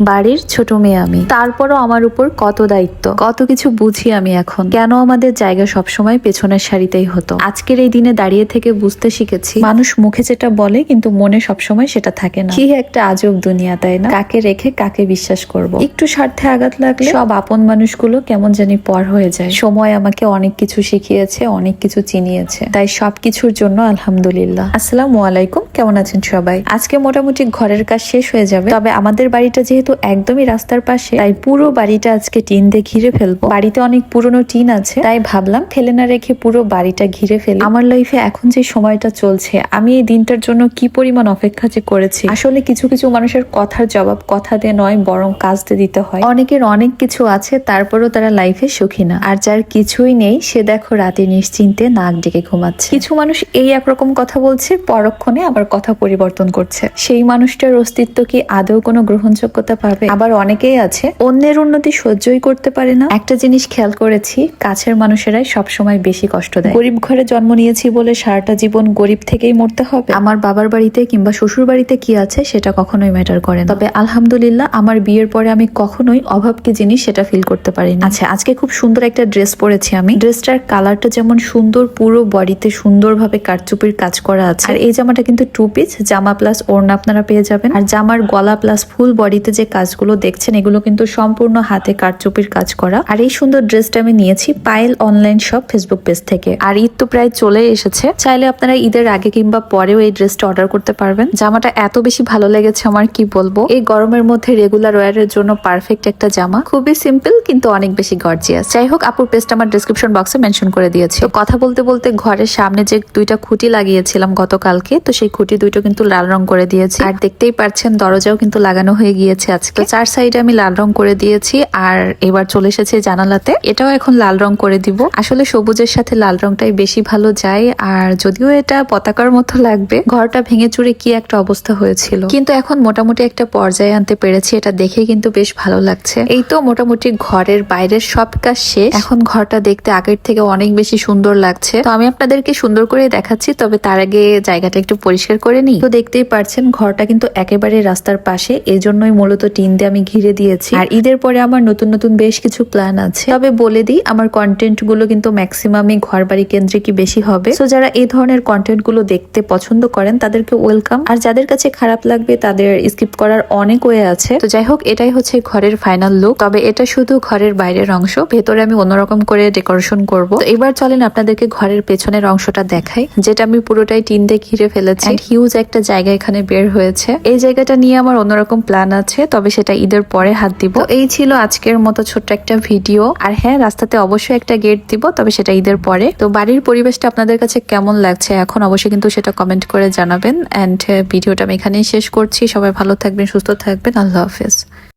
বাড়ির ছোট মেয়ে আমি। তারপরও আমার উপর কত দায়িত্ব, কত কিছু বুঝি আমি এখন। কেন আমাদের জায়গা সবসময় পেছনের সারিতেই হতো। আজকের এই দিনে দাঁড়িয়ে থেকে বুঝতে শিখেছি, মানুষ মুখে যেটা বলে কিন্তু মনে সবসময় সেটা থাকে না। কি একটা আজব দুনিয়া, তাই না? কাকে রেখে কাকে বিশ্বাস করব? একটু স্বার্থে আঘাত লাগলে সব আপন মানুষগুলো কেমন জানি পর হয়ে যায়। সময় আমাকে অনেক কিছু শিখিয়েছে, অনেক কিছু চিনিয়েছে। তাই সবকিছুর জন্য আলহামদুলিল্লাহ। আসসালামু আলাইকুম, কেমন আছেন সবাই? আজকে মোটামুটি ঘরের কাজ শেষ হয়ে যাবে। তবে আমাদের বাড়িটা যেহেতু একদমই রাস্তার পাশে। তাই পুরো বাড়িটা আজকে টিন দিয়ে ঘিরে ফেলব। বাড়িতে অনেক পুরনো টিন আছে, তাই ভাবলাম ফেলে না রেখে পুরো বাড়িটা ঘিরে ফেলি। আমার লাইফে এখন যে সময়টা চলছে, আমি এই দিনটার জন্য কি পরিমাণ অপেক্ষা যে করেছি? আসলে কিছু কিছু মানুষের কথার জবাব কথা দিয়ে নয়, বরং কাজ দিতে হয়। অনেকের অনেক কিছু আছে, তারপরও তারা লাইফে সুখী না। আর যার কিছুই নেই, সে দেখো রাতে নিশ্চিন্তে নাক ডেকে ঘুমাচ্ছে। কিছু মানুষ এই একরকম কথা বলছে, পরক্ষণে আবার কথা পরিবর্তন করছে। সেই মানুষটার অস্তিত্ব কি আদৌ কোনো গ্রহণযোগ্যতা পাবে। আবার অনেকেই আছে, অন্যের উন্নতি সহ্যই করতে পারে না। একটা জিনিস খেয়াল করেছি, কাছের মানুষেরাই সবসময় বেশি কষ্ট দেয়। গরিব ঘরে জন্ম নিয়েছি বলে সারাটা জীবন গরিব থেকেই মরতে হবে? আমার বাবার বাড়িতে কিংবা শ্বশুর বাড়িতে কি আছে সেটা কখনোই ম্যাটার করে না। তবে আলহামদুলিল্লাহ, আমার বিয়ের পরে আমি কখনোই অভাব কি জিনিস সেটা ফিল করতে পারিনি। আচ্ছা আজকে খুব সুন্দর একটা ড্রেস পরেছি আমি। ড্রেসটার কালারটা যেমন সুন্দর, পুরো বডিতে সুন্দরভাবে কারচুপির কাজ করা আছে। আর এই জামাটা কিন্তু টু পিস জামা প্লাস ওড়না আপনারা পেয়ে যাবেন। আর জামার গলা প্লাস ফুল বডিতে যে কাজগুলো দেখছেন, এগুলো কিন্তু সম্পূর্ণ হাতে কারচুপির কাজ করা। আর এই সুন্দর ড্রেসটা আমি নিয়েছি Payel online shop Facebook page থেকে। আর ঈদ তো প্রায় চলে এসেছে। চাইলে আপনারা ঈদের আগে কিংবা পরেও এই ড্রেসটা অর্ডার করতে পারবেন। জামাটা এত বেশি ভালো লেগেছে আমার, কি বলব? এই গরমের মধ্যে রেগুলার ওয়ারের জন্য পারফেক্ট একটা জামা। খুবই সিম্পল কিন্তু অনেক বেশি গর্জিয়াস যাই হোক, আপুর পেজটা আমার ডিসক্রিপশন বক্সে মেনশন করে দিয়েছি। তো কথা বলতে বলতে ঘরের সামনে যে দুইটা খুঁটি লাগিয়েছিলাম গতকালকে, তো সেই খুঁটি দুইটা কিন্তু লাল রং করে দিয়েছি। আর দেখতেই পাচ্ছেন, দরজাও কিন্তু লাগানো হয়ে গিয়েছে আজকে চার সাইডে আমি লাল রং করে দিয়েছি আর এবার চলে এসেছে জানালাতে। এটাও এখন লাল রং করে দিব। আসলে সবুজের সাথে লাল রংটাই বেশি ভালো যায় আর যদিও এটা পতাকার মতো লাগবে, ঘরটা ভেঙে চুরে কি একটা অবস্থা হয়েছিল। কিন্তু এখন মোটামুটি একটা পর্যায়ে আনতে পেরেছি, এটা দেখে কিন্তু বেশ ভালো লাগছে। এই তো মোটামুটি ঘরের বাইরের সব কাজ শেষ। এখন ঘরটা দেখতে আগের থেকে অনেক বেশি সুন্দর লাগছে। তো আমি আপনাদেরকে সুন্দর করে দেখাচ্ছি, তবে তার আগে জায়গাটা একটু পরিষ্কার করে নিই। তো দেখতেই পারছেন, ঘরটা কিন্তু একেবারে রাস্তার পাশে এই জন্যই মূলত টিন দিয়ে আমি ঘিরে দিয়েছি। আর ঈদের পরে আমার নতুন নতুন বেশ কিছু প্ল্যান আছে। তবে বলে দিই, আমার কন্টেন্টগুলো কিন্তু ম্যাক্সিমামই ঘর বাড়ি কেন্দ্রিকই বেশি হবে? তো যারা এই ধরনের কন্টেন্টগুলো দেখতে পছন্দ করেন, তাদেরকে ওয়েলকাম আর যাদের কাছে খারাপ লাগবে, তাদের স্কিপ করার অনেক ওয়ে আছে। তো যাই হোক, এটাই হচ্ছে ঘরের ফাইনাল লুক তবে এটা শুধু ঘরের বাইরের অংশ, ভেতরে আমি অন্যরকম করে ডেকোরেশন করব। তো এবার চলেন আপনাদেরকে ঘরের পেছনের অংশটা দেখাই, যেটা আমি পুরোটাই টিন দিয়ে ঘিরে ফেলেছি। হিউজ একটা জায়গা এখানে বের হয়েছে। এই জায়গাটা নিয়ে আমার অন্যরকম প্ল্যান আছে। তবে সেটা ঈদের পরে হাত দিব। এই ছিল আজকের মতো ছোট্ট একটা ভিডিও। আর হ্যাঁ রাস্তাতে অবশ্যই একটা গেট দিব, তবে সেটা ঈদের পরে। তো বাড়ির পরিবেশটা আপনাদের কাছে কেমন লাগছে এখন অবশ্যই কিন্তু সেটা কমেন্ট করে জানাবেন। অ্যান্ড ভিডিওটা আমি এখানেই শেষ করছি। সবাই ভালো থাকবেন, সুস্থ থাকবেন। আল্লাহ হাফেজ।